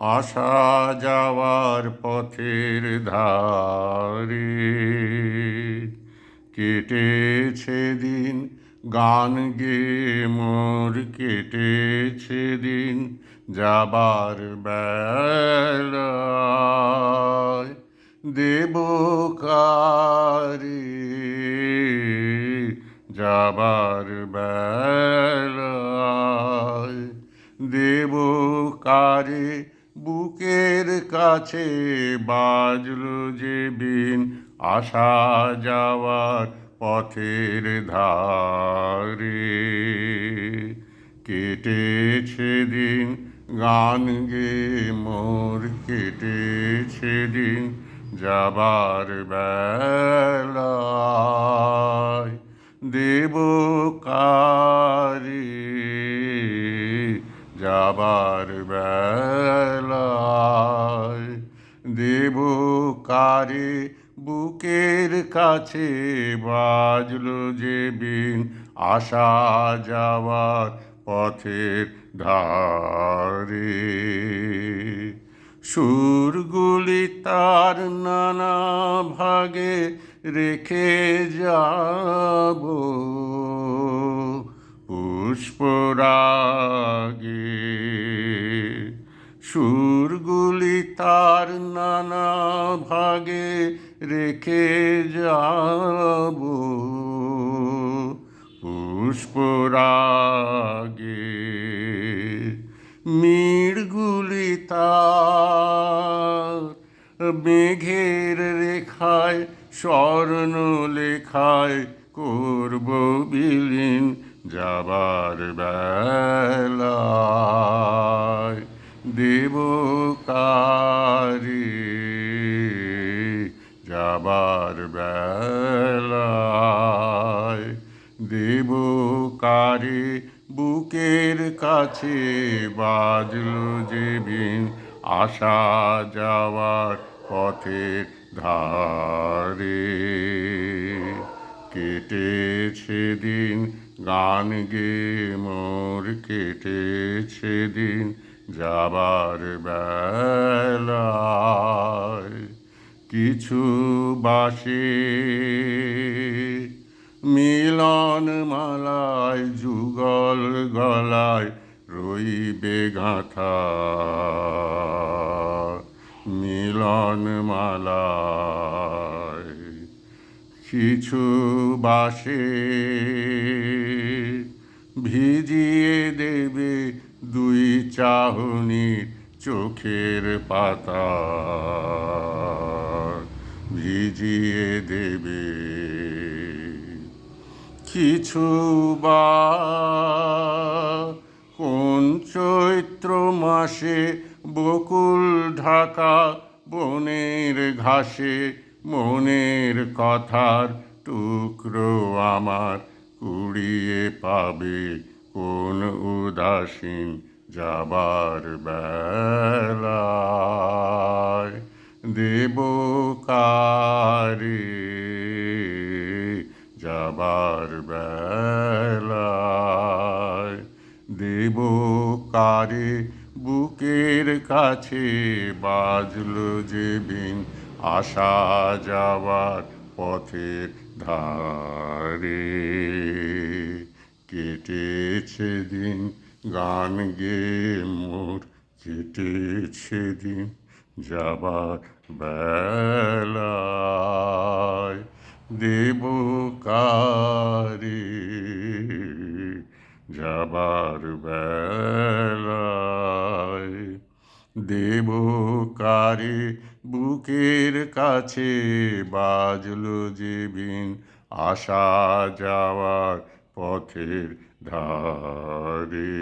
আসা যাওয়ার পথের ধারে। কেটেছে দিন, গান গে মোর কেটেছে দিন যাবার বেলায়। দেব যাবার বেলায়। দেব কারে বুকের কাছে বাজলো যে বিন আসা যাওয়ার পথের ধারে। কেটেছে দিন গান গে মোর, কেটেছে দিন যাবার বেলায় বেলায় দেব কারে বুকের কাছে বাজলো যে বিন, আসা যাওয়ার পথের ধারে। সুরগুলি তার নানা ভাগে রেখে যাব। পুষ্পরাগে সুরগুলি তার নানা ভাগে রেখে যাব। পুষ্পরাগে মিড়গুলি তার মেঘের রেখায়, স্বর্ণ লেখায় করব বিলীন যাবার বেলায় বেলায় দেব কারে বুকের কাছে বাজলো যে বিন আসা যাওয়ার পথের ধারে। কেটেছে দিন গান গে, মোর কেটেছে দিন যাবার বেলায়। কিছু বাসে মালায় যুগল গলায় রইবে গাঁথা। মিলন মালায় কিছু বাসে ভিজিয়ে দেবে দুই চাহনির চোখের পাতা। ভিজিয়ে দেবে কিছু বা কোন চৈত্র মাসে বকুল ঢাকা বনের ঘাসে মনের কথার টুকরো আমার কুড়িয়ে পাবে কোন উদাসীন যাবার বেলায় দেব কারে, বুকের কাছে বাজল যে বিন আসা যাওয়ার পথের ধারে কেটেছে দিন, গান গে মোর কেটেছে দিন যাবার বেলায়। দেব দেব কারে বুকের কাছে বাজল যে বিন আসা যাওয়ার পথের ধারে।